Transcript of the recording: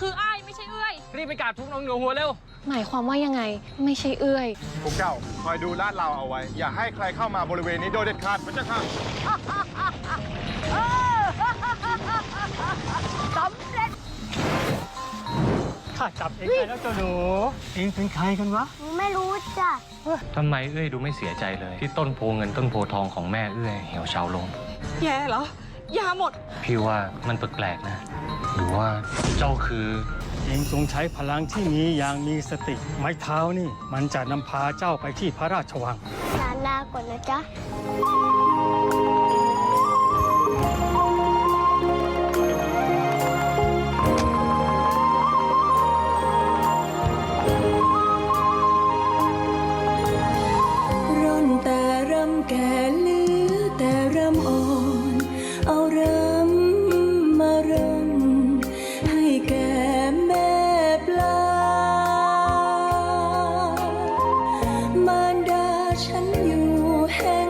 คืออ้ายไม่ใช่เอื้อย รีบไปกราบทุกน้องเหนือหัวเร็ว หมายความว่ายังไงไม่ใช่เอื้อย พวกเจ้าคอยดูลาดเราเอาไว้ อย่าให้ใครเข้ามาบริเวณนี้โดยเด็ดขาดพระเจ้าค่ะ ข้าจับเองได้แล้วเจ้าหนู เองเป็นใครกันวะหนูไม่รู้จ้ะ ทำไมเอ้ยดูไม่เสียใจเลย ที่ต้นโพเงินต้นโพทองของแม่เอ้ยเหี่ยวเฉาลง แย่เหรอ ยาหมด พี่ว่ามันแปลกๆนะ หรือว่าเจ้าคือ เองทรงใช้พลังที่มีอย่างมีสติ ไม้เท้านี่ มันจะนำพาเจ้าไปที่พระราชวังลาลาก่อนนะจ๊ะร่อนแต่รำแก่เหลือแต่รำอ่อน เอาเร มารดาฉันอยู่แห่ง